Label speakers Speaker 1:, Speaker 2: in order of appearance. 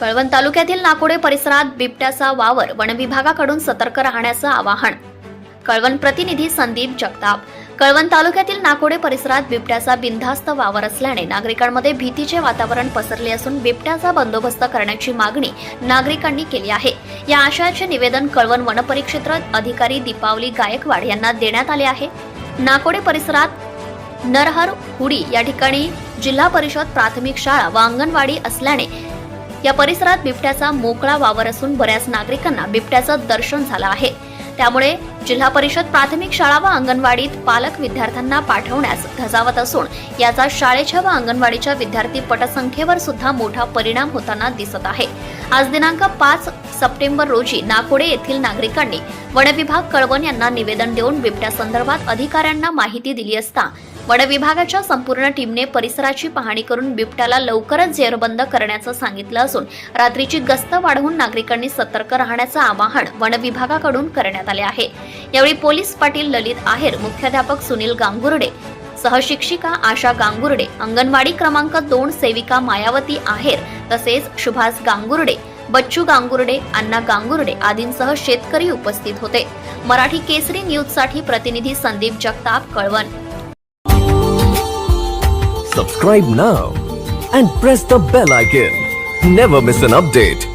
Speaker 1: कळवण तालुक्यातील नाकोडे परिसरात बिबट्याचा वावर वनविभागाकडून सतर्क राहण्याचं आवाहन. कळवण प्रतिनिधी संदीप जगताप. कळवण तालुक्यातील नाकोडे परिसरात बिबट्याचा बिनधास्त वावर असल्याने नागरिकांमध्ये भीतीचे वातावरण पसरले असून बिबट्याचा बंदोबस्त करण्याची मागणी नागरिकांनी केली आहे. या आशयाचे निवेदन कळवण वनपरिक्षेत्र अधिकारी दीपावली गायकवाड यांना देण्यात आले आहे. नाकोडे परिसरात नरहर हुडी या ठिकाणी जिल्हा परिषद प्राथमिक शाळा व अंगणवाडी असल्याने या परिसरात बिबट्याचा मोकळा वावर असून बऱ्याच नागरिकांना बिबट्याचं दर्शन झालं आहे. त्यामुळे जिल्हा परिषद प्राथमिक शाळा व अंगणवाडीत पालक विद्यार्थ्यांना पाठवण्यास धजावत असून याचा शाळेच्या व अंगणवाडीच्या विद्यार्थी पटसंख्येवर सुद्धा मोठा परिणाम होताना दिसत आहे. आज दिनांक पाच सप्टेंबर रोजी नाकोडे येथील नागरिकांनी वनविभाग कळवण यांना निवेदन देऊन बिबट्यासंदर्भात अधिकाऱ्यांना माहिती दिली असता वनविभागाच्या संपूर्ण टीमने परिसराची पाहणी करून बिबट्याला लवकरच जेरबंद करण्याचं सांगितलं असून रात्रीची गस्त वाढवून नागरिकांनी सतर्क राहण्याचं आवाहन वनविभागाकडून करण्यात आले आहे. यावेळी पोलीस पाटील ललित आहेर मुख्याध्यापक सुनील गांगुर्डे सहशिक्षिका आशा गांगुर्डे अंगणवाडी क्रमांक दोन सेविका मायावती आहेर तसेच सुभाष गांगुर्डे बच्चू गांगुर्डे अण्णा गांगुर्डे आदींसह शेतकरी उपस्थित होते. मराठी केसरी न्यूजसाठी प्रतिनिधी Sandeep Jagtap Kalwan.
Speaker 2: Subscribe now and press the bell icon never miss an update